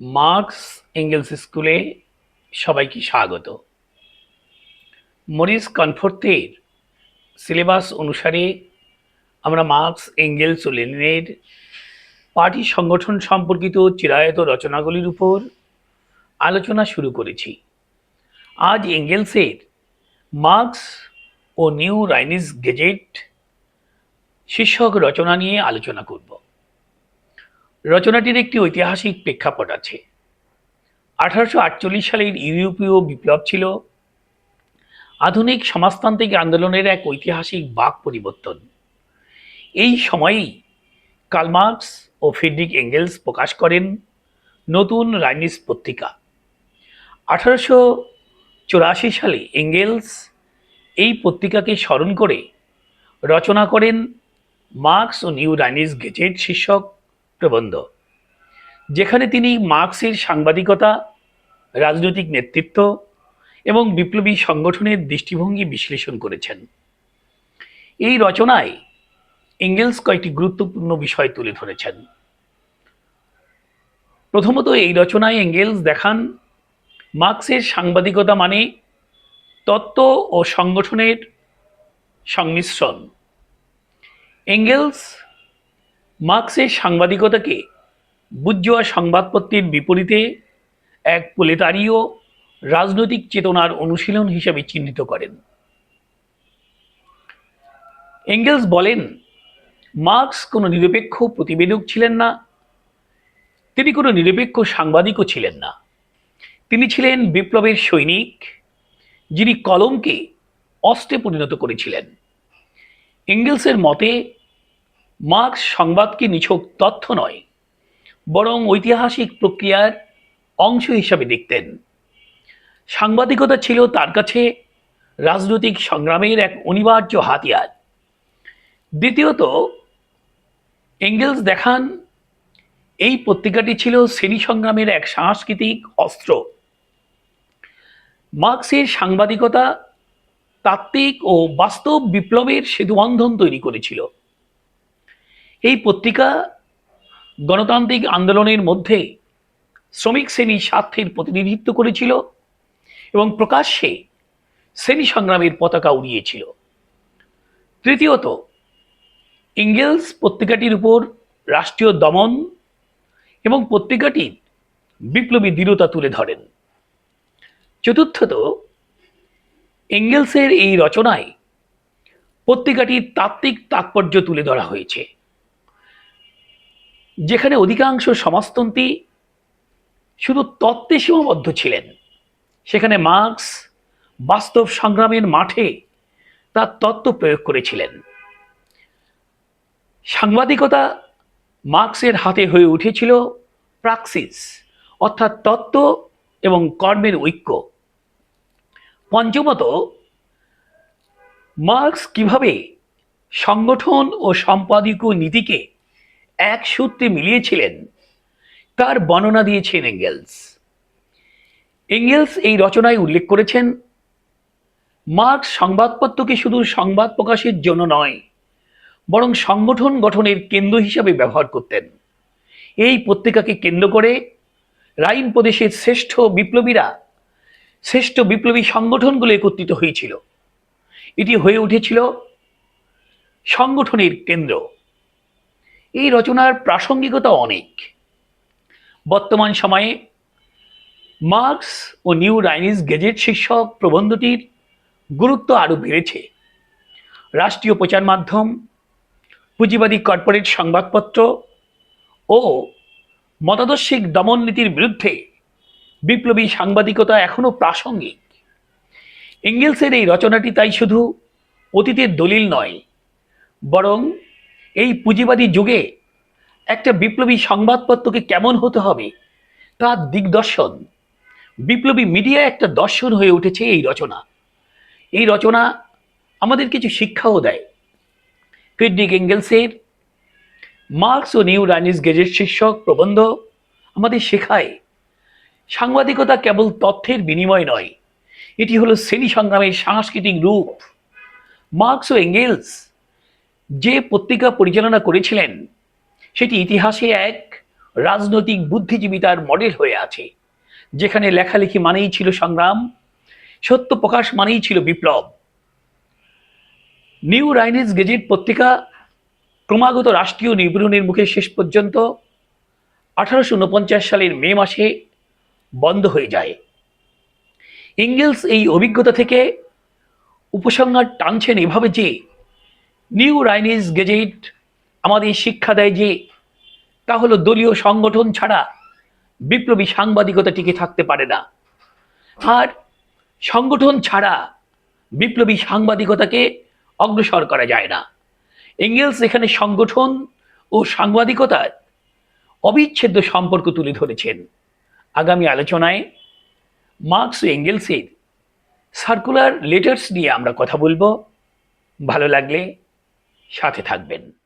Marks angles স্কুলে সবাইকে স্বাগত। মরিস কনফোর্তের সিলেবাস অনুসারে আমরা মার্কস এঙ্গেলস ও লেনিনের পার্টি সংগঠন সম্পর্কিত চিরায়ত রচনাগুলির উপর আলোচনা শুরু করেছি। আজ এঙ্গেলসের মার্কস ও নিউ রাইনিস গেজেট শীর্ষক রচনা নিয়ে আলোচনা করব। রচনাটির একটি ঐতিহাসিক প্রেক্ষাপট আছে। আঠারোশো আটচল্লিশ সালের ইউরোপীয় বিপ্লব ছিল আধুনিক সমাজতান্ত্রিক আন্দোলনের এক ঐতিহাসিক বাক পরিবর্তন। এই সময়েই কালমার্কস ও ফিডরিক এঙ্গেলস প্রকাশ করেন নতুন রাইনিস পত্রিকা। আঠারোশো চুরাশি সালে এঙ্গেলস এই পত্রিকাকে স্মরণ করে রচনা করেন মার্কস ও নিউ রাইনিস গেজেট শীর্ষক প্রবন্ধ, যেখানে তিনি মার্ক্সের সাংবাদিকতা, রাজনৈতিক নেতৃত্ব এবং বিপ্লবী সংগঠনের দৃষ্টিভঙ্গি বিশ্লেষণ করেছেন। এই রচনায় এঙ্গেলস কয়েকটি গুরুত্বপূর্ণ বিষয় তুলে ধরেছেন। প্রথমত, এই রচনায় এঙ্গেলস দেখান, মার্ক্সের সাংবাদিকতা মানে তত্ত্ব ও সংগঠনের সংমিশ্রণ। এঙ্গেলস মার্কসের সাংবাদিকতাকে বুর্জোয়া সংবাদপত্রের বিপরীতে এক প্রলেতারীয় রাজনৈতিক চেতনার অনুশীলন হিসাবে চিহ্নিত করেন। এঙ্গেলস বলেন, মার্কস কোনো নিরপেক্ষ প্রতিবেদক ছিলেন না, তিনি কোনো নিরপেক্ষ সাংবাদিকও ছিলেন না। তিনি ছিলেন বিপ্লবের সৈনিক, যিনি কলমকে অস্ত্রে পরিণত করেছিলেন। এঙ্গেলসের মতে মার্কস সংবাদকে নিছক তথ্য নয়, বরং ঐতিহাসিক প্রক্রিয়ার অংশ হিসাবে দেখতেন। সাংবাদিকতা ছিল তার কাছে রাজনৈতিক সংগ্রামের এক অনিবার্য হাতিয়ার। দ্বিতীয়ত, এঙ্গেলস দেখান, এই পত্রিকাটি ছিল শ্রেণি সংগ্রামের এক সাংস্কৃতিক অস্ত্র। মার্ক্সের সাংবাদিকতা তাত্ত্বিক ও বাস্তব বিপ্লবের সেতুবন্ধন তৈরি করেছিল। এই পত্রিকা গণতান্ত্রিক আন্দোলনের মধ্যে শ্রমিক শ্রেণির স্বার্থের প্রতিনিধিত্ব করেছিল এবং প্রকাশ্যে শ্রেণি সংগ্রামের পতাকা উড়িয়েছিল। তৃতীয়ত ইঙ্গেলস পত্রিকাটির উপর রাষ্ট্রীয় দমন এবং পত্রিকাটির বিপ্লবী দৃঢ়তা তুলে ধরেন। চতুর্থত এঙ্গেলসের এই রচনায় পত্রিকাটির তাত্ত্বিক তাৎপর্য তুলে ধরা হয়েছে। যেখানে অধিকাংশ সমাজতন্ত্রী শুধু তত্ত্বে সীমাবদ্ধ ছিলেন। সেখানে মার্কস বাস্তব সংগ্রামের মাঠে তার তত্ত্ব প্রয়োগ করেছিলেন। সাংবাদিকতা মার্কসের হাতে হয়ে উঠেছিল প্রাক্সিস, অর্থাৎ তত্ত্ব এবং কর্মের ঐক্য। পঞ্চমত, মার্কস কীভাবে সংগঠন ও সম্পাদকীয় নীতিকে এক সূত্রে মিলিয়েছিলেন। তার বর্ণনা দিয়েছেন এঙ্গেলস। এঙ্গেলস এই রচনায় উল্লেখ করেছেন, মার্কস সংবাদপত্রকে শুধু সংবাদ প্রকাশের জন্য নয়, বরং সংগঠন গঠনের কেন্দ্র হিসাবে ব্যবহার করতেন। এই পত্রিকাকে কেন্দ্র করে রাইন প্রদেশের শ্রেষ্ঠ বিপ্লবীরা, শ্রেষ্ঠ বিপ্লবী সংগঠনগুলো একত্রিত হয়েছিল। এটি হয়ে উঠেছিল সংগঠনের কেন্দ্র। এই রচনার প্রাসঙ্গিকতা অনেক। বর্তমান সময়ে মার্কস ও নিউ রাইনিস গেজেট শীর্ষক প্রবন্ধটির গুরুত্ব আরও বেড়েছে। রাষ্ট্রীয় প্রচার মাধ্যম, পুঁজিবাদী কর্পোরেট সংবাদপত্র ও মতাদর্শিক দমন নীতির বিরুদ্ধে বিপ্লবী সাংবাদিকতা এখনও প্রাসঙ্গিক। এঙ্গেলসের এই রচনাটি তাই শুধু অতীতের দলিল নয়, বরং এই পুঁজিবাদী যুগে একটা বিপ্লবী সংবাদপত্রকে কেমন হতে হবে? তার দিগদর্শন। বিপ্লবী মিডিয়া একটা দর্শন হয়ে উঠেছে এই রচনা। এই রচনা আমাদের কিছু শিক্ষাও দেয়। ফ্রিডরিক এঙ্গেলসের মার্কস ও নিউ রানিস গেজেট শীর্ষক প্রবন্ধ আমাদের শেখায়, সাংবাদিকতা কেবল তথ্যের বিনিময় নয়, এটি হলো শ্রেণি সংগ্রামের সাংস্কৃতিক রূপ। মার্কস ও এঙ্গেলস যে পত্রিকা পরিচালনা করেছিলেন, সেটি ইতিহাসে এক রাজনৈতিক বুদ্ধিজীবিতার মডেল হয়ে আছে, যেখানে লেখালেখি মানেই ছিল সংগ্রাম, সত্য প্রকাশ মানেই ছিল বিপ্লব। নিউ রাইনিস গেজেট পত্রিকা ক্রমাগত রাষ্ট্রীয় নিপীড়নের মুখে শেষ পর্যন্ত আঠারোশো উনপঞ্চাশ সালের মে মাসে বন্ধ হয়ে যায়। ইংগেলস এই অভিজ্ঞতা থেকে উপসংহার টানছেন এভাবে যে নিউ রাইনিজ গেজেট আমাদের শিক্ষা দেয় যে, তা হলো দলীয় সংগঠন ছাড়া বিপ্লবী সাংবাদিকতা টিকে থাকতে পারে না। আর সংগঠন ছাড়া বিপ্লবী সাংবাদিকতাকে অগ্রসর করা যায় না। এঙ্গেলস এখানে সংগঠন ও সাংবাদিকতার অবিচ্ছেদ্য সম্পর্ক তুলে ধরেছেন। আগামী আলোচনায় মার্কস ও এঙ্গেলসের সার্কুলার লেটার্স নিয়ে আমরা কথা বলব। ভালো লাগলে সাথে থাকবেন।